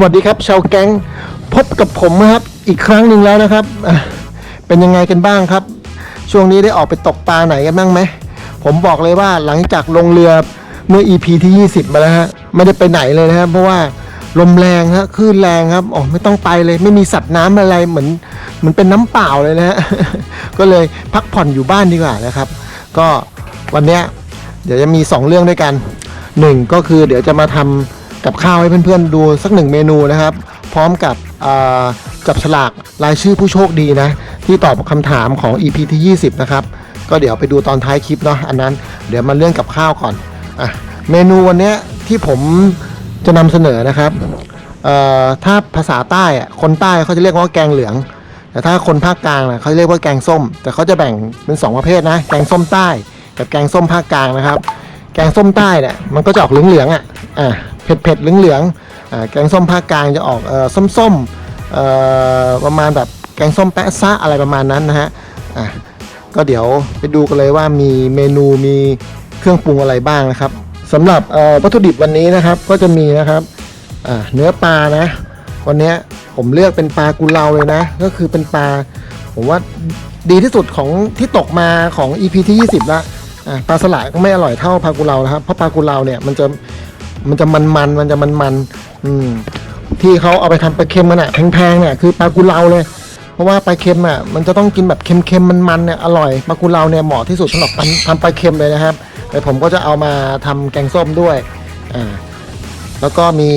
สวัสดีครับ ชาวแก๊งพบกับผมนะครับ อีกครั้งหนึ่งแล้วนะครับ เป็นยังไงกันบ้างครับ ช่วงนี้ได้ออกไปตกปลาไหนกันบ้างไหม ผมบอกเลยว่าหลังจากลงเรือเมื่อ EP ที่ 20 มาแล้วฮะไม่ได้ไปไหนเลยนะครับเพราะว่าลมแรงฮะคลื่นแรงครับอ๋อไม่ต้องไปเลย ไม่มีสัตว์น้ำอะไรเหมือนเหมือนเป็นน้ำเปล่าเลยนะฮะก็เลยพักผ่อนอยู่บ้านดีกว่านะครับ ก็วันเนี้ยเดี๋ยวจะมี 2 เรื่องด้วยกัน 1 ก็คือเดี๋ยวจะมาทำ กับข้าวให้เพื่อนๆดูสักหนึ่งเมนูนะครับ พร้อมกับจับฉลากรายชื่อผู้โชคดีนะ ที่ตอบคำถามของ EP ที่ 20 นะครับ ก็เดี๋ยวไปดูตอนท้ายคลิปเนาะอันนั้นเดี๋ยวมาเรื่องกับข้าวก่อนอะเมนูวันนี้ที่ผมจะนำเสนอนะครับถ้าภาษาใต้คนใต้เขาจะเรียกว่าแกงเหลือง แต่ถ้าคนภาคกลางนะเขาเรียกว่าแกงส้ม แต่เขาจะแบ่งเป็น 2 ประเภทนะ แกงส้มใต้ กับแกงส้มภาคกลางนะครับ แกงส้มใต้เนี่ยมันก็จะออกเหลืองๆอะอ่า เผ็ดเผ็ดๆเหลืองๆอ่าแกงส้มภาคกลางจะออกส้มๆประมาณแบบแกงส้มแปะซะอะไรประมาณนั้นนะฮะก็เดี๋ยวไปดูกันเลยว่ามีเมนูมีเครื่องปรุงอะไรบ้างนะครับสำหรับวัตถุดิบวันนี้นะครับก็จะมีนะครับเนื้อปลานะ วันนี้ผมเลือกเป็นปลากุเลาเลยนะ ก็คือเป็นปลาผมว่าดีที่สุดของที่ตกมาของ EP ที่ 20 ละอะปลาสละก็ไม่อร่อยเท่าปลากุเลานะครับเพราะปลากุเลาเนี่ยมันจะ มันจะมันมันมันจะมันมันอืมที่เขาเอาไปทำปลาเค็มมันอะแพงๆเนี่ยคือปลากุเลาเลยเพราะว่าปลาเค็มอะมันจะต้องกินแบบเค็มๆมันๆเนี่ยอร่อยปลากุเลาเนี่ยเหมาะที่สุดสำหรับทำทำปลาเค็มเลยนะครับแต่ผมก็จะเอามาทำแกงส้มด้วยอ่าแล้วก็มี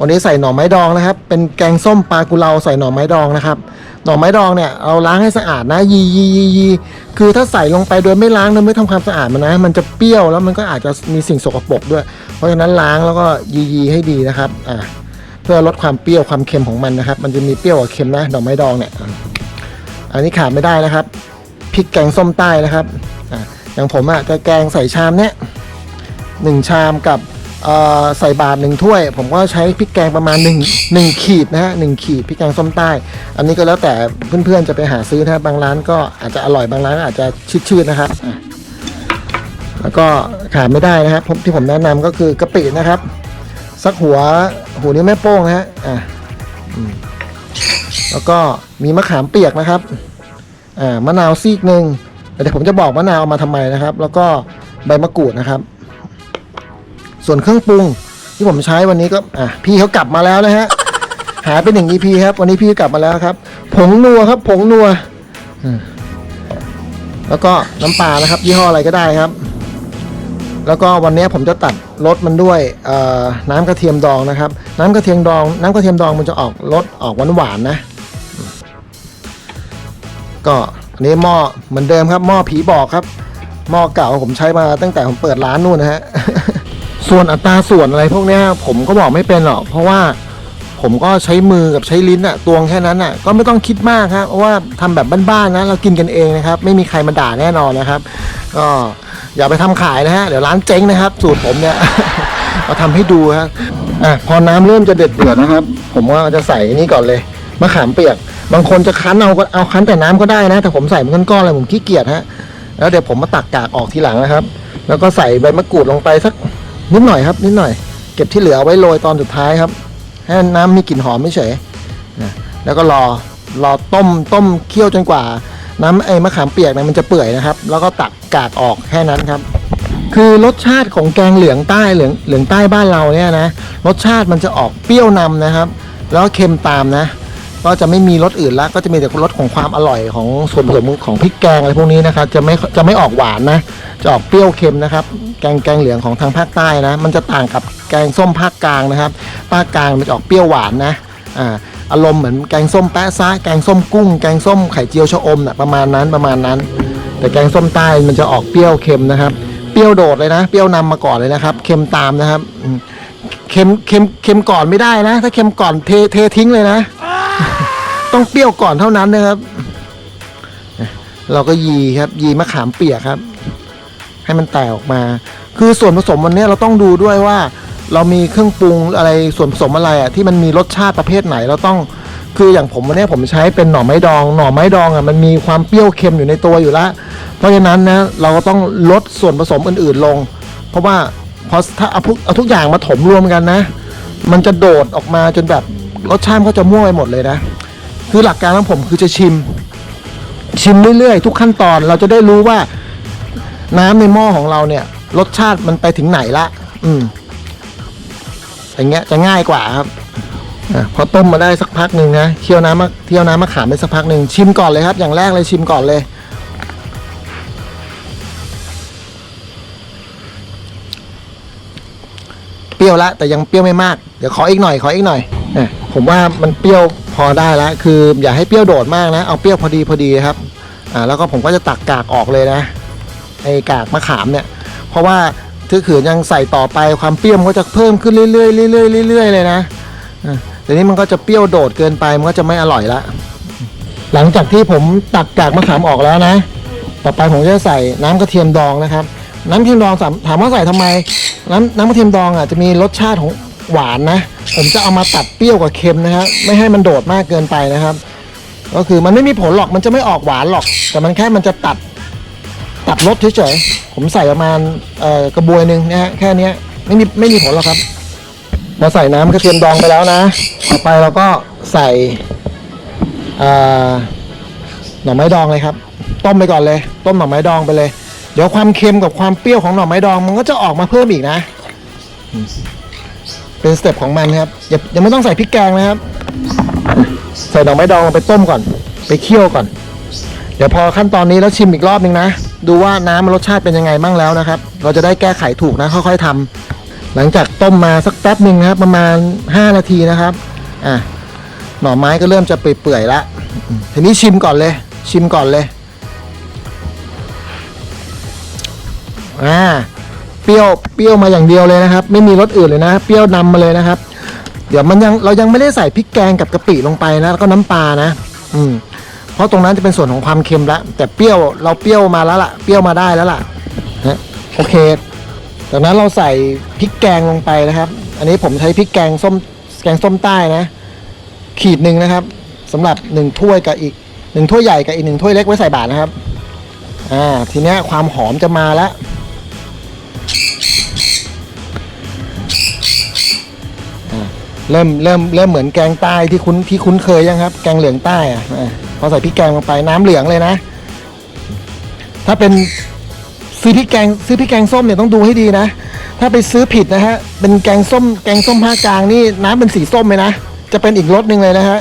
วันนี้ใส่หน่อไม้ดองนะครับ เป็นแกงส้มปลากุเลาใส่หน่อไม้ดองนะครับ หน่อไม้ดองเนี่ยเราล้างให้สะอาดนะยียียียีคือถ้าใส่ลงไปโดยไม่ล้างโดยไม่ทำความสะอาดมันนะ มันจะเปรี้ยวแล้วมันก็อาจจะมีสิ่งสกปรกด้วย เพราะฉะนั้นล้างแล้วก็ยียีให้ดีนะครับอ่าเพื่อลดความเปรี้ยวความเค็มของมันนะครับ มันจะมีเปรี้ยวกับเค็มนะหน่อไม้ดองเนี่ยอันนี้ขาดไม่ได้นะครับพริกแกงส้มใต้นะครับอ่าอย่างผมอะจะแกงใส่ชามเนี้ยหนึ่งชามกับ ใส่บาทหนึ่งถ้วย ผมก็ใช้พริกแกงประมาณ1 1ขีดนะฮะหนึ่งขีดพริกแกงส้มใต้ อันนี้ก็แล้วแต่เพื่อนๆจะไปหาซื้อนะบางร้านก็อาจจะอร่อยบางร้านอาจจะชืดๆนะครับอะแล้วก็ขาดไม่ได้นะครับผมที่ผมแนะนำก็คือกะปินะครับ สักหัวหัวนี้วแม่โป้งนะฮะอะอืมแล้วก็มีมะขามเปียกนะครับอ่ามะนาวซีกหนึ่งเดี๋ยวผมจะบอกมะนาวเอามาทำไมนะครับ แล้วก็ใบมะกรูดนะครับ ส่วนเครื่องปรุงที่ผมใช้วันนี้ก็อะพี่เขากลับมาแล้วนะฮะหายไปหนึ่ง EP ครับ วันนี้พี่กลับมาแล้วครับ ผงนัวครับ ผงนัวแล้วก็น้ำปลานะครับ ยี่ห้ออะไรก็ได้ครับ แล้วก็วันนี้ผมจะตัดรสมันด้วยน้ำกระเทียมดองนะครับ น้ำกระเทียมดอง น้ำกระเทียมดองมันจะออกรสออกหวานหวานๆนะ ก็อันนี้หม้อเหมือนเดิมครับหม้อผีบอกครับหม้อเก่าผมใช้มาตั้งแต่ผมเปิดร้านนู่นนะฮะ ส่วนอัตราส่วนอะไรพวกเนี้ยผมก็บอกไม่เป็นหรอกเพราะว่าผมก็ใช้มือกับใช้ลิ้นอะตวงแค่นั้นอะก็ไม่ต้องคิดมากครับเพราะว่าทำแบบบ้านๆนะ เรากินกันเองนะครับ ไม่มีใครมาด่าแน่นอนนะครับ ก็อย่าไปทำขายนะฮะเดี๋ยวร้านเจ๊งนะครับ สูตรผมเนี่ยมาทำให้ดูครับอะพอน้ำเริ่มจะเดือดเดือดนะครับ ผมว่าจะใส่นี่ก่อนเลยมะขามเปียก บางคนจะคั้นเอาก็เอาคั้นแต่น้ำก็ได้นะ แต่ผมใส่เป็นก้อนๆเลยผมขี้เกียจฮะแล้วเดี๋ยวผมมาตักกากออกทีหลังนะครับ แล้วก็ใส่ใบมะกรูดลงไปสัก นิดหน่อยครับ นิดหน่อย เก็บที่เหลือไว้โรยตอนสุดท้ายครับ ให้น้ำมีกลิ่นหอมไม่เฉยนะแล้วก็รอรอต้มต้มเคี่ยวจนกว่า น้ำไอ้มะขามเปียกนี่ยมันจะเปื่อยนะครับ แล้วก็ตักกากออกแค่นั้นครับ คือรสชาติของแกงเหลืองใต้เหลืองเหลืองใต้บ้านเราเนี่ยนะรสชาติมันจะออกเปรี้ยวนำนะครับ แล้วเค็มตามนะ ก็จะไม่มีรสอื่นละก็จะมีแต่รสของความอร่อยของส่วนผสมของพริกแกงอะไรพวกนี้นะครับจะไม่จะไม่ออกหวานนะ จะออกเปรี้ยวเค็มนะครับ แกงแกงเหลืองของทางภาคใต้นะ มันจะต่างกับแกงส้มภาคกลางนะครับภาคกลางมันจะออกเปรี้ยวหวานนะอ่าอารมณ์เหมือนแกงส้มแปะซะแกงส้มกุ้ง แกงส้มไข่เจียวชะอมนะประมาณนั้นประมาณนั้น แต่แกงส้มใต้มันจะออกเปรี้ยวเค็มนะครับ เปรี้ยวโดดเลยนะ เปรี้ยวนำมาก่อนเลยนะครับ เค็มตามนะครับเค็มเค็มเค็มก่อนไม่ได้นะ ถ้าเค็มก่อนเทเททิ้งเลยนะ ต้องเปรี้ยวก่อนเท่านั้นนะครับ เราก็ยีครับยีมะขามเปียกครับ ให้มันแตกออกมา คือส่วนผสมวันนี้เราต้องดูด้วยว่า เรามีเครื่องปรุงอะไรส่วนผสมอะไรอะที่มันมีรสชาติประเภทไหนเราต้องคืออย่างผมวันนี้ผมใช้เป็นหน่อไม้ดอง หน่อไม้ดองอะมันมีความเปรี้ยวเค็มอยู่ในตัวอยู่แล้วเพราะฉะนั้นนะเราก็ต้องลดส่วนผสมอื่นๆลง เพราะว่าพอถ้าเอาทุกเอาทุกอย่างมาถมรวมกันนะ มันจะโดดออกมาจนแบบ รสชาติมันก็จะม่วงไปหมดเลยนะ คือหลักการของผมคือจะชิม ชิมเรื่อยๆ ทุกขั้นตอนเราจะได้รู้ว่า น้ำในหม้อของเราเนี่ย รสชาติมันไปถึงไหนละ อืมอย่างเงี้ยจะง่ายกว่าครับอพอต้มมาได้สักพักหนึ่งนะเคี่ยวน้ำมะเคี่ยวน้ำมะขามไปสักพักหนึ่งชิมก่อนเลยครับ อย่างแรกเลยชิมก่อนเลยเปรี้ยวละแต่ยังเปรี้ยวไม่มาก เดี๋ยวขออีกหน่อยขออีกหน่อยอะ ผมว่ามันเปรี้ยวพอได้แล้วคืออย่าให้เปรี้ยวโดดมากนะ เอาเปรี้ยวพอดีพอดีครับอ่าแล้วก็ผมก็จะตักกากออกเลยนะไอ้กากมะขามเนี่ย เพราะว่าถ้าขืนยังใส่ต่อไปความเปรี้ยวมันก็จะเพิ่มขึ้นเรื่อยๆเรื่อยๆเรื่อยๆเลยนะอะแต่นี้มันก็จะเปรี้ยวโดดเกินไปมันก็จะไม่อร่อยละหลังจากที่ผมตักกากมะขามออกแล้วนะ ต่อไปผมจะใส่น้ำกระเทียมดองนะครับ น้ำกระเทียมดองถามถามว่าใส่ทำไม น้ำน้ำกระเทียมดองอะจะมีรสชาติของ หวานนะ ผมจะเอามาตัดเปรี้ยวกับเค็มนะครับไม่ให้มันโดดมากเกินไปนะครับ ก็คือมันไม่มีผลหรอกมันจะไม่ออกหวานหรอก แต่มันแค่มันจะตัดตัดรสเฉยๆผมใส่ประมาณกระบวยหนึ่งนะฮะแค่นี้ไม่มีไม่มีผลหรอกครับมาใส่น้ำกระเทียมดองไปแล้วนะ ต่อไปเราก็ใส่หน่อไม้ดองเลยครับ ต้มไปก่อนเลย ต้มหน่อไม้ดองไปเลย เดี๋ยวความเค็มกับความเปรี้ยวของหน่อไม้ดองมันก็จะออกมาเพิ่มอีกนะ เป็นสเต็ปของมันครับอย่ายังไม่ต้องใส่พริกแกงนะครับ ใส่หน่อไม้ดองลงไปต้มก่อน ไปเคี่ยวก่อน เดี๋ยวพอขั้นตอนนี้แล้วชิมอีกรอบหนึ่งนะ ดูว่าน้ำมันรสชาติเป็นยังไงบ้างแล้วนะครับ เราจะได้แก้ไขถูกนะค่อยๆทำหลังจากต้มมาสักแป๊บหนึ่งนะครับ ประมาณ 5 นาทีนะครับอะหน่อไม้ก็เริ่มจะเปื่อยๆแล้วทีนี้ชิมก่อนเลย ชิมก่อนเลยอ่า ปรี้ยวเปรี้ยวมาอย่างเดียวเลยนะครับ ไม่มีรสอื่นเลยนะ เปรี้ยวนำมาเลยนะครับ เดี๋ยวมันยังเรายังไม่ได้ใส่พริกแกงกับกะปิลงไปนะแล้วก็น้ำปลานะ อืมเพราะตรงนั้นจะเป็นส่วนของความเค็มล้วแต่เปรี้ยวเราเปรี้ยวมาแล้วล่ะเปรี้ยวมาได้แล้วล่ะนะโอเคจากนั้นเราใส่พริกแกงลงไปนะครับ อันนี้ผมใช้พริกแกงส้มแกงส้มใต้นะ ขีดหนึ่งนะครับสำหรับหนึ่งถ้วยกับอีกหนึ่งถ้วยใหญ่กับอีกหนึ่งถ้วยเล็กไว้ใส่บาตรนะครับอ่าทีเนี้ยความหอมจะมาแล้ว เริ่มเริ่มเริ่มเหมือนแกงใต้ที่คุ้นที่คุ้นเคยยังครับ แกงเหลืองใต้อะพอใส่พริกแกงลงไปน้ำเหลืองเลยนะ ถ้าเป็นซื้อพริกแกงซื้อพริกแกงส้มเนี่ยต้องดูให้ดีนะ ถ้าไปซื้อผิดนะฮะเป็นแกงส้ม แกงส้มภาคกลางนี่น้ำเป็นสีส้มเลยนะจะเป็นอีกรสหนึ่งเลยนะฮะ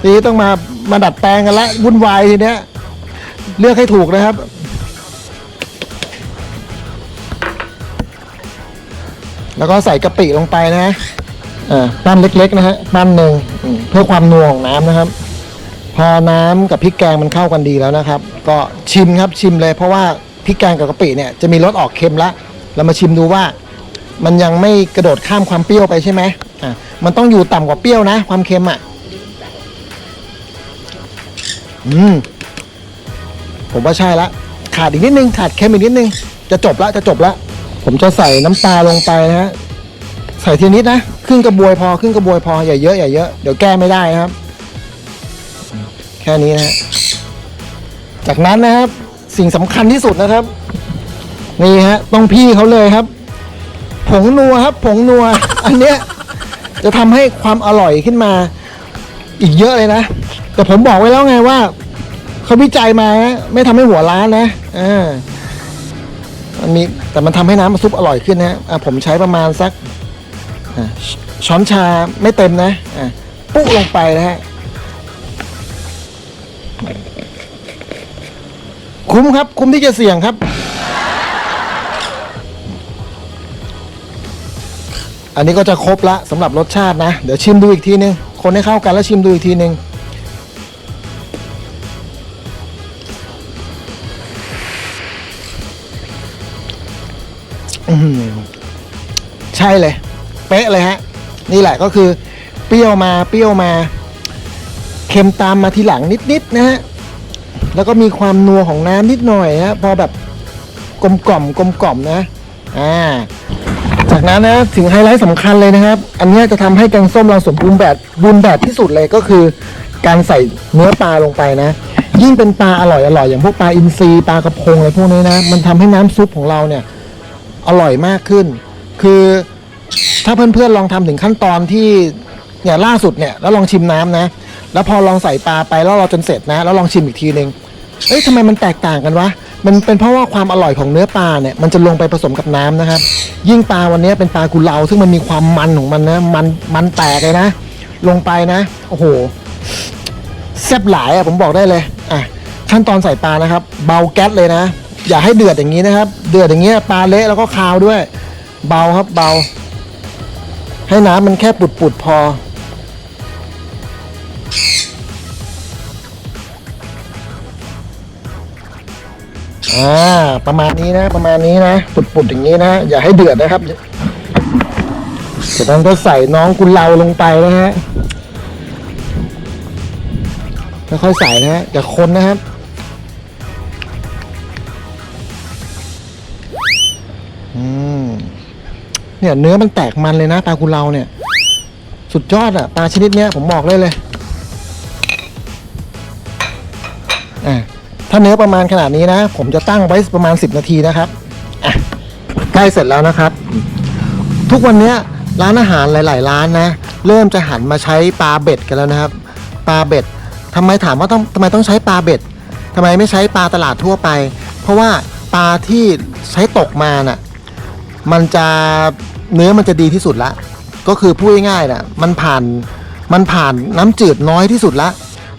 ทีนี้ต้องมามาดัดแปลงกันละวุ่นวายทีเนี้ยเลือกให้ถูกนะครับแล้วก็ใส่กะปิลงไปนะฮะ อ่าปั้นเล็กๆนะฮะปั้นหนึ่งอืมเพื่อความนัวของน้ำนะครับ พอน้ำกับพริกแกงมันเข้ากันดีแล้วนะครับ ก็ชิมครับชิมเลยเพราะว่าพริกแกงกับกะปิเนี่ยจะมีรสออกเค็มละเรามาชิมดูว่า มันยังไม่กระโดดข้ามความเปรี้ยวไปใช่ไหมอะมันต้องอยู่ต่ำกว่าเปรี้ยวนะ ความเค็มอะ อืม ผมว่าใช่ละ ขาดอีกนิดนึง ขาดเค็มอีกนิดนึง จะจบละจะจบละ ผมจะใส่น้ำปลาลงไปนะฮะ ใส่ทีนิดนะครึ่งกระบวยพอครึ่งกระบวยพออย่าเยอะอย่าเยอะเดี๋ยวแก้ไม่ได้นะครับ แค่นี้นะ จากนั้นนะครับ สิ่งสำคัญที่สุดนะครับ นี่ฮะต้องพี่เขาเลยครับ ผงนัวครับ ผงนัว อันเนี้ยจะทำให้ความอร่อยขึ้นมา อีกเยอะเลยนะ แต่ผมบอกไว้แล้วไงว่าเขาวิจัยมานะไม่ทำให้หัวล้านนะอ่ามันมีแต่มันทำให้น้ำซุปอร่อยขึ้นนะอะผมใช้ประมาณสัก ช้อนชาไม่เต็มนะปุ๊ลงไปนะฮะคุ้มครับ คุ้มที่จะเสี่ยงครับ อันนี้ก็จะครบละสำหรับรสชาตินะ เดี๋ยวชิมดูอีกทีนึง คนให้เข้ากันแล้วชิมดูอีกทีนึงใช่เลย เป๊ะเลยฮะ นี่แหละก็คือเปรี้ยวมาเปรี้ยวมา เค็มตามมาทีหลังนิดๆนะฮะ แล้วก็มีความนัวของน้ำนิดหน่อยฮะพอแบบกลมกล่อมกลมกล่อมนะ อ่า จากนั้นนะถึงไฮไลท์สำคัญเลยนะครับ อันนี้จะทำให้แกงส้มเราสมบูรณ์แบบบูรณ์แบบที่สุดเลยก็คือ การใส่เนื้อปลาลงไปนะ ยิ่งเป็นปลาอร่อยอร่อยอย่างพวกปลาอินทรีปลากระพงอะไรพวกนี้นะ มันทำให้น้ำซุปของเราเนี่ยอร่อยมากขึ้น คือ ถ้าเพื่อนๆลองทำถึงขั้นตอนที่เนี่ยล่าสุดเนี่ยแล้วลองชิมน้ำนะ แล้วพอลองใส่ปลาไปแล้วเราจนเสร็จนะ แล้วลองชิมอีกทีหนึ่งเอ้ยทำไมมันแตกต่างกันวะ มันเป็นเพราะว่าความอร่อยของเนื้อปลาเนี่ยมันจะลงไปผสมกับน้ำนะครับ ยิ่งปลาวันนี้เป็นปลากุเลาซึ่งมันมีความมันของมันนะ มันมันแตกเลยนะ ลงไปนะ โอ้โหแซ่บหลายอะผมบอกได้เลย อะขั้นตอนใส่ปลานะครับ เบาแก๊สเลยนะ อย่าให้เดือดอย่างนี้นะครับ เดือดอย่างเงี้ยปลาเละแล้วก็คาวด้วย เบาครับเบา ให้น้ำมันแค่ปุดๆพอ อ่า ประมาณนี้นะ ประมาณนี้นะ ปุดๆอย่างนี้นะ อย่าให้เดือดนะครับจากนั้นก็ใส่น้องกุเลาลงไปนะฮะค่อยๆใส่นะฮะอย่าคนนะครับ เนี่ยเนื้อมันแตกมันเลยนะปลากุเลาเนี่ย สุดยอดอะปลาชนิดเนี้ยผมบอกเลยเลยอะถ้าเนื้อประมาณขนาดนี้นะ ผมจะตั้งไว้ประมาณ 10 นาทีนะครับอะใกล้เสร็จแล้วนะครับ ทุกวันเนี้ยร้านอาหารหลาย ๆ ร้านนะ เริ่มจะหันมาใช้ปลาเบ็ดกันแล้วนะครับ ปลาเบ็ดทำไมถามว่าต้องทำไมต้องใช้ปลาเบ็ดทำไมไม่ใช้ปลาตลาดทั่วไป เพราะว่าปลาที่ใช้ตกมาน่ะมันจะ เนื้อมันจะดีที่สุดละ ก็คือพูดง่ายๆนะมันผ่านมันผ่านน้ำจืดน้อยที่สุดละ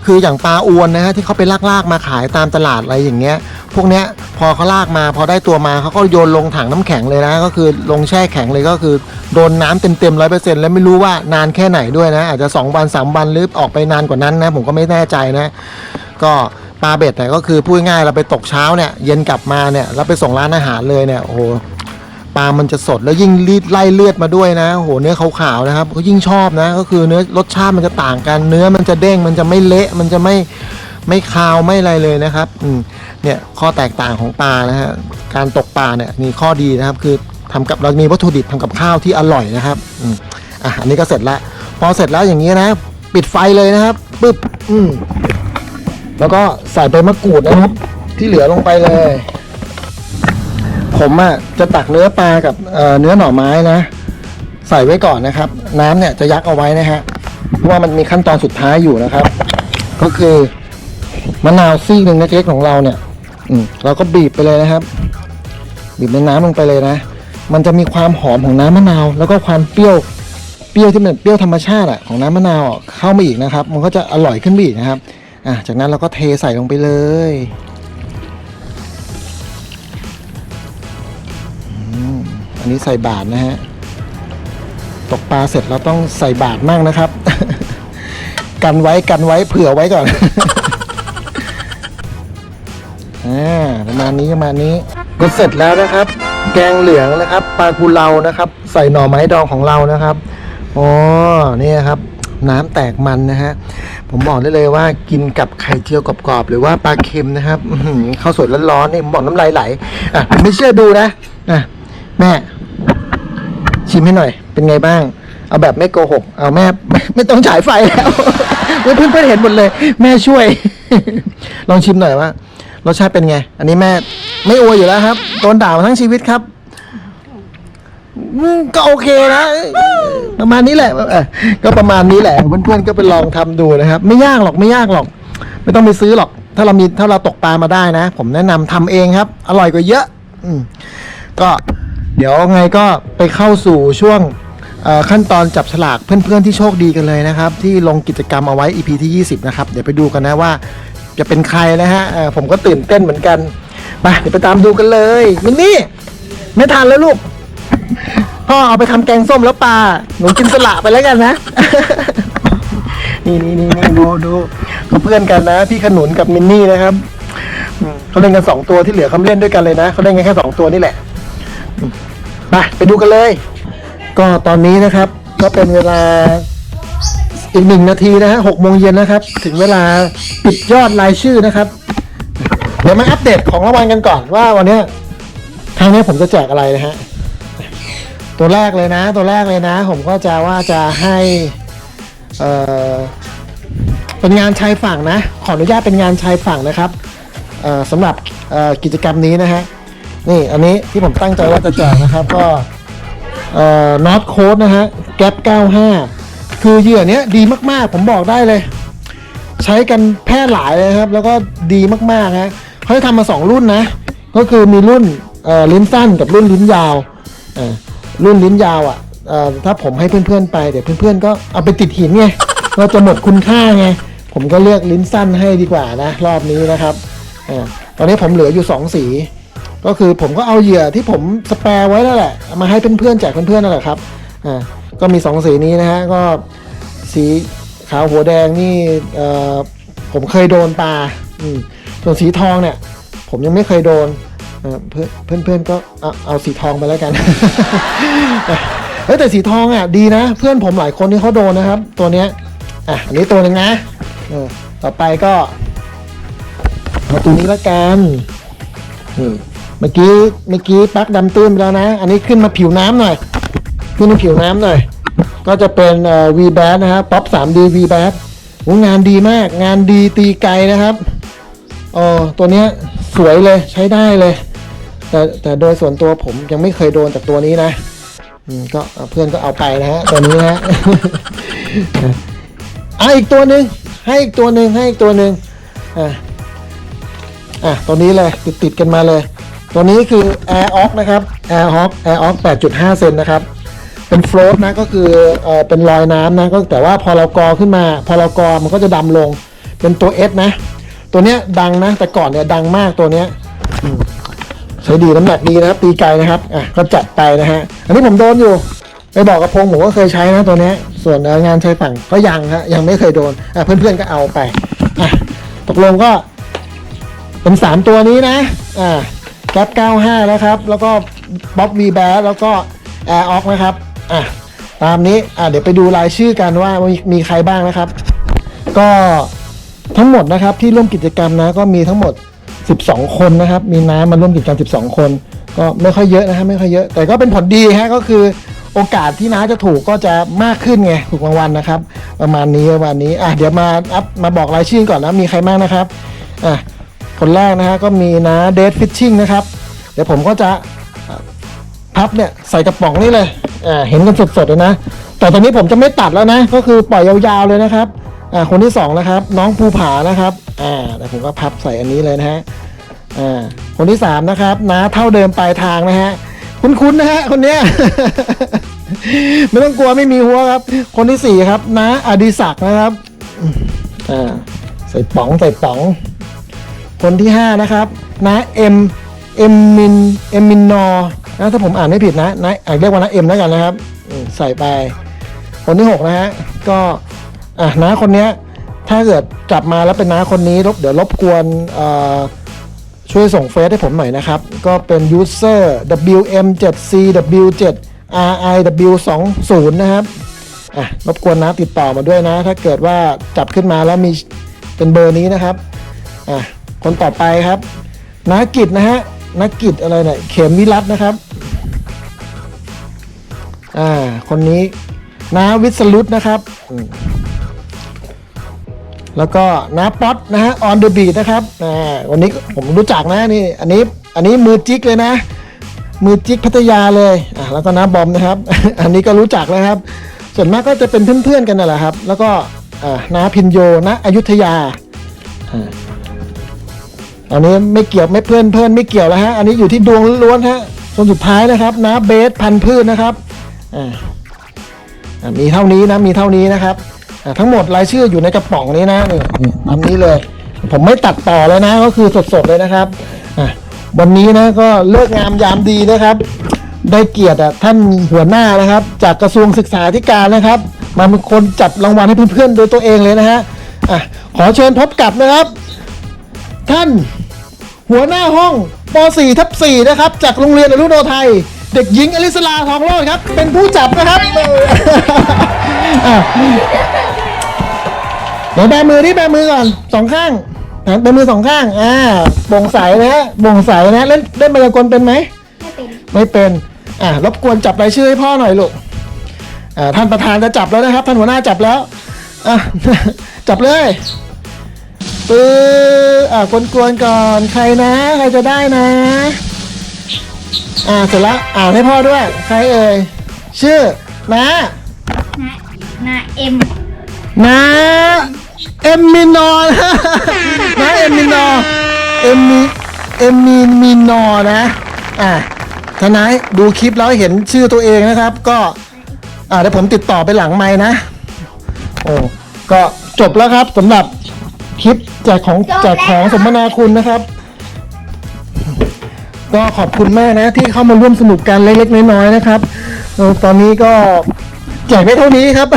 คืออย่างปลาอวนนะฮะที่เขาไปลากๆมาขายตามตลาดอะไรอย่างเงี้ย พวกเนี้ยพอเขาลากมาพอได้ตัวมาเขาก็โยนลงถังน้ำแข็งเลยนะ ก็คือลงแช่แข็งเลยก็คือโดนน้ำเต็มๆร้อยเปอร์เซ็นต์แล้วไม่รู้ว่านานแค่ไหนด้วยนะ อาจจะสองวันสามวันหรือออกไปนานกว่านั้นนะ ผมก็ไม่แน่ใจนะ ก็ปลาเบ็ดเนี่ยก็คือพูดง่ายๆเราไปตกเช้าเนี่ยเย็นกลับมาเนี่ยแล้วไปส่งร้านอาหารเลยเนี่ยโอ้โห ปลามันจะสดแล้วยิ่งรีดไล่เลือดมาด้วยนะโหเนื้อขาวๆนะครับก็ยิ่งชอบนะ ก็คือเนื้อรสชาติมันจะต่างกัน เนื้อมันจะเด้งมันจะไม่เละมันจะไม่ไม่คาวไม่อะไรเลยนะครับอืมเนี่ยข้อแตกต่างของปลานะฮะการตกปลาเนี่ยมีข้อดีนะครับ คือทำกับเรามีวัตถุดิบทำกับข้าวที่อร่อยนะครับอืมอะอันนี้ก็เสร็จละพอเสร็จแล้วอย่างนี้นะ ปิดไฟเลยนะครับปึ๊บอืมแล้วก็ใส่ใบมะกรูดนะครับ ที่เหลือลงไปเลย ผมอะจะตักเนื้อปลากับเเนื้อหน่อไม้นะ ใส่ไว้ก่อนนะครับ น้ำเนี่ยจะยักเอาไว้นะฮะเพราะว่ามันมีขั้นตอนสุดท้ายอยู่นะครับ ก็คือมะนาวซีกหนึ่งเล็กๆของเราเนี่ย อืเราก็บีบไปเลยนะครับ บีบในน้ำลงไปเลยนะ มันจะมีความหอมของน้ำมะนาว แล้วก็ความเปรี้ยวเปรี้ยวที่มันเปรี้ยวธรรมชาติอะของน้ำมะนาวเข้ามาอีกนะครับ มันก็จะอร่อยขึ้นไปอีกนะครับ อะจากนั้นเราก็เทใส่ลงไปเลย อันนี้ใส่บาทนะฮะ ตกปลาเสร็จเราต้องใส่บาทมั่งนะครับ กันไว้กันไว้เผื่อไว้ก่อนอ่าประมาณนี้ประมาณนี้ ก็เสร็จแล้วนะครับ แกงเหลืองนะครับปลากุเลานะครับ ใส่หน่อไม้ดองของเรานะครับอ๋อนี่ครับ น้ำแตกมันนะฮะผมบอกได้เลยว่ากินกับไข่เจียวกรอบๆหรือว่าปลาเค็มนะครับข้าวสวยร้อนๆนี่ผมบอกน้ำลายไหลอะไม่เชื่อดูนะอะ แม่ ชิมให้หน่อย เป็นไงบ้าง เอาแบบไม่โกหก เอาแม่ไม่ต้องฉายไฟแล้วเพื่อนเพื่อนๆเห็นหมดเลย แม่ช่วย ลองชิมหน่อยว่ารสชาติเป็นไง อันนี้แม่ไม่อวยอยู่แล้วครับโดนด่ามาทั้งชีวิตครับก็โอเคนะ ประมาณนี้แหละเออก็ประมาณนี้แหละเพื่อนๆก็ไปลองทำดูนะครับ ไม่ยากหรอกไม่ยากหรอก ไม่ต้องไปซื้อหรอก ถ้าเรามีถ้าเราตกปลามาได้นะ ผมแนะนำทำเองครับ อร่อยกว่าเยอะ อืก็ เดี๋ยวไงก็ไปเข้าสู่ช่วงขั้นตอนจับฉลากเพื่อนๆที่โชคดีกันเลยนะครับ ที่ลงกิจกรรมเอาไว้ EP ที่ 20 นะครับ เดี๋ยวไปดูกันนะว่าจะเป็นใครนะฮะผมก็ตื่นเต้นเหมือนกันไปเดี๋ยวไปตามดูกันเลยมินนี่ไม่ทันแล้วลูกพ่อเอาไปทำแกงส้มแล้วปลาหนูกินสละไปแล้วกันนะ นี่นี่นี่นี่ดูดูเขาเพื่อนกันนะ พี่ขนุนกับมินนี่นะครับเขาเล่นกันสองตัวที่เหลือเขาเล่นด้วยกันเลยนะเขาเล่นกันแค่สองตัวนี่แหละ มไปไปดูกันเลย ก็ตอนนี้นะครับ ก็เป็นเวลาอีกหนึ่งนาทีนะฮะหกโมงเย็นนะครับ ถึงเวลาปิดยอดรายชื่อนะครับ เดี๋ยวมาอัปเดตของรางวัลกันก่อนว่าวันนี้ยครั้งนี้ผมจะแจกอะไรนะฮะ ตัวแรกเลยนะ ตัวแรกเลยนะ ผมก็จะว่าจะให้เอ่อเป็นงานชายฝั่งนะ ขออนุญาตเป็นงานชายฝั่งนะครับเอ่อสำหรับกิจกรรมนี้นะฮะ นี่อันนี้ที่ผมตั้งใจว่าจะแจกนะครับก็เอ่อนอตโค้ดนะฮะแก๊ป95 คือเหยื่อเนี้ยดีมากๆ ผมบอกได้เลย ใช้กันแพร่หลายเลยครับ แล้วก็ดีมากๆฮะเขาจะทำมาสองรุ่นนะ ก็คือมีรุ่นเอ่อลิ้นสั้นกับรุ่นลิ้นยาวอ่ารุ่นลิ้นยาวอะเอ่อถ้าผมให้เพื่อนๆไปเดี๋ยวเพื่อนๆก็เอาไปติดหินไงเราจะหมดคุณค่าไงผมก็เลือกลิ้นสั้นให้ดีกว่านะ รอบนี้นะครับอ่าตอนนี้ผมเหลืออยู่สองสี ก็คือผมก็เอาเหยื่อที่ผมสแปร์ไว้นั่นแหละมาให้เพื่อนๆแจกเพื่อนๆนั่นแหละครับอ่าก็มีสองสีนี้นะฮะก็สีขาวหัวแดงนี่ผมเคยโดนปลาส่วนสีทองเนี่ยผมยังไม่เคยโดนเพื่อนเพื่อนก็เอาสีทองไปแล้วกันเฮ้แต่สีทองอะดีนะ เพื่อนผมหลายคนที่เขาโดนนะครับ ตัวเนี้ยอะอันนี้ตัวหนึ่งนะเออต่อไปก็เอาตัวนี้ละกันนี่ มื่อกี้เมื่อกี้ปลั๊กดำตื้นไปแล้วนะ อันนี้ขึ้นมาผิวน้ำหน่อย ขึ้นมาผิวน้ำหน่อย ก็จะเป็นเอ่อ V b a t นะครับ Pop 3D V b a t โอ้งานดีมาก งานดีตีไกลนะครับเออตัวเนี้ยสวยเลยใช้ได้เลย แต่แต่โดยส่วนตัวผมยังไม่เคยโดนจากตัวนี้นะอืมก็เอาเพื่อนก็เอาไปนะฮะตัวนี้นะฮะ อะอีกตัวหนึ่งให้อีกตัวหนึ่งให้อีกตัวหนึ่งอะอะตัวนี้เลยติดติดๆกันมาเลย ตัวนี้คือ Air o x นะครับ Air o x Air o x 8.5 เซนนะครับ เป็นโฟลตนะก็คือเอ่อเป็นรอยน้ำนะก็แต่ว่าพอเรากอขึ้นมา พอเรากอมันก็จะดำลง เป็นตัว S นะ ตัวเนี้ยดังนะ แต่ก่อนเนี่ยดังมากตัวเนี้ยใช้ดีน้ำหนักดีนะครับตีไกลนะครับอะก็จัดไปนะฮะอันนี้ผมโดนอยู่ไปบอกกับพงผมก็เคยใช้นะตัวเนี้ยส่วนงานชายฝั่งก็ยังฮะยังไม่เคยโดนอะเพื่อนๆก็เอาไปอะตกลงก็เป็นสามตัวนี้นะอ่า แก๊ป95 นะครับ แล้วก็บ๊อบวีแบแล้วก็แอร์ออกนะครับอะตามนี้อะเดี๋ยวไปดูรายชื่อกันว่ามีมีใครบ้างนะครับ ก็ทั้งหมดนะครับที่ร่วมกิจกรรมนะก็มีทั้งหมด 12 คนนะครับ มีน้ามาร่วมกิจกรรม 12 คน ก็ไม่ค่อยเยอะนะฮะไม่ค่อยเยอะ แต่ก็เป็นผลดีฮะก็คือโอกาสที่น้าจะถูกก็จะมากขึ้นไงถูกรางวัลนะครับ ประมาณนี้ประมาณนี้อะเดี๋ยวมาอัพมาบอกรายชื่อก่อนนะมีใครบ้างนะครับอะ คนแรกนะฮะก็มีนะเดทฟิชชิ่งนะครับ เดี๋ยวผมก็จะพับเนี่ยใส่กระป๋องนี่เลยอ่าเห็นกันสดๆเลยนะ แต่ตอนนี้ผมจะไม่ตัดแล้วนะ ก็คือปล่อยยาวๆเลยนะครับอ่าคนที่สองนะครับน้องภูผานะครับอ่าแต่ผมก็พับใส่อันนี้เลยนะฮะอ่าคนที่สามนะครับนะเท่าเดิมปลายทางนะฮะคุ้นๆนะฮะคนเนี้ยไม่ต้องกลัวไม่มีหัวครับ คนที่สี่ครับนะอดิศักนะครับอ่าใส่ป๋องใส่ป๋อง คนที่ห้านะครับนะเอ็มเอ็มมินเอ็มมินนอร์นะถ้าผมอ่านไม่ผิดนะนะอ่านเรียกว่านะเอ็มแล้วกันนะครับใส่ไป คนที่หกนะฮะก็อะน้าคนเนี้ยถ้าเกิดกลับมาแล้วเป็นน้าคนนี้รบเดี๋ยวรบกวนช่วยส่งเฟซให้ผมหน่อยนะครับ ก็เป็น user wm7cw7 riw20 นะครับอะรบกวนนะติดต่อมาด้วยนะ ถ้าเกิดว่าจับขึ้นมาแล้วมีเป็นเบอร์นี้นะครับอะ คนต่อไปครับนักกิจนะฮะนักกิจอะไรเนี่ยเขมวิรัตนะครับอ่าคนนี้นาวิสรุตนะครับ แล้วก็นาป๊อตนะฮะออนเดอะบีนะครับอ่าวันนี้ผมรู้จักนะนี่อันนี้อันนี้มือจิกเลยนะ มือจิกพัทยาเลยอ่าแล้วก็นาบอมนะครับ อันนี้ก็รู้จักนะครับ ส่วนมากก็จะเป็นเพื่อนๆกันนั่นแหละครับ แล้วก็อ่านาพินโยนะอยุธยาอั อันนี้ไม่เกี่ยวไม่เพื่อนเพื่อนไม่เกี่ยวแล้วฮะ อันนี้อยู่ที่ดวงล้วนฮะส่วนสุดท้ายนะครับนะเบสพันพืชนะครับอ่ามีเท่านี้นะมีเท่านี้นะครับอ่าทั้งหมดรายชื่ออยู่ในกระป๋องนี้นะนี่นี่ตามนี้เลย ผมไม่ตัดต่อเลยนะก็คือสดๆเลยนะครับอะวันนี้นะก็เลิกงามยามดีนะครับ ได้เกียรติอะท่านหัวหน้านะครับ จากกระทรวงศึกษาธิการนะครับ มาเป็นคนจัดรางวัลให้เพื่อนๆโดยตัวเองเลยนะฮะอะขอเชิญพบกับนะครับ ท่าน หัวหน้าห้องป .4 ทับ4นะครับ จากโรงเรียนอรุโนไทย เด็กหญิงอลิสลาทองโลดครับ เป็นผู้จับนะครับอะเดี๋ยวแบมือที่แบมือก่อนสองข้างหันแบมือสองข้าง อ่าบ่งใสนะฮะบ่งใสนะ เล่นเล่นมายากลเป็นไหม ไม่เป็น ไม่เป็น อ่ารบกวนจับรายชื่อให้พ่อหน่อยลูก อ่า ท่านประธานจะจับแล้วนะครับ ท่านหัวหน้าจับแล้ว อะ จับเลย ปื้ออ่ากวนๆก่อนใครนะ ใครจะได้นะ อ่าเสร็จแล้วอ่านให้พ่อด้วย ใครเอ่ย ชื่อนะนานาเอ็มนะเอมมินอร์นะนะเอมมินอร์เอมมีเอมมีมินอร์นะ อะทนายดูคลิปแล้วเห็นชื่อตัวเองนะครับ ก็อ่าเดี๋ยวผมติดต่อไปหลังไม้นะ โอ้ก็จบแล้วครับสำหรับ คลิปแจกของแจกของสมนาคุณนะครับ ก็ขอบคุณมากนะที่เข้ามาร่วมสนุกกันเล็กๆน้อยๆนะครับเออตอนนี้ก็แจกไม่เท่านี้ครับ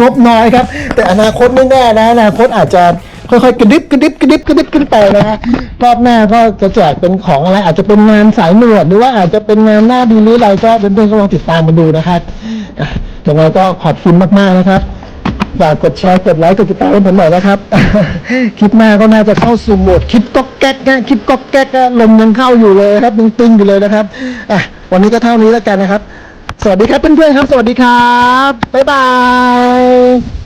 งบน้อยครับ แต่อนาคตไม่แน่นะอนาคตอาจจะค่อยๆกระดิบกระดิบกระดิบกระดิบขึ้นไปนะฮะรอบหน้าก็จะแจกเป็นของอะไร อาจจะเป็นงานสายหนวดหรือว่าอาจจะเป็นงานหน้าดีหรืออะไรก็เพื่อนๆก็ลองติดตามมาดูนะครับอะยังไงก็ขอบคุณมากๆนะครับ ฝากกดแชร์ กดไลค์ กดติดตามให้ผมหน่อยนะครับ คลิปหน้าก็น่าจะเข้าสู่โหมดคลิปก๊อกแก๊กนะคลิปก๊อกแก๊กนะลมยังเข้าอยู่เลยครับยังตึงอยู่เลยนะครับอะวันนี้ก็เท่านี้แล้วกันนะครับ สวัสดีครับเพื่อนๆครับ สวัสดีครับ บ๊ายบาย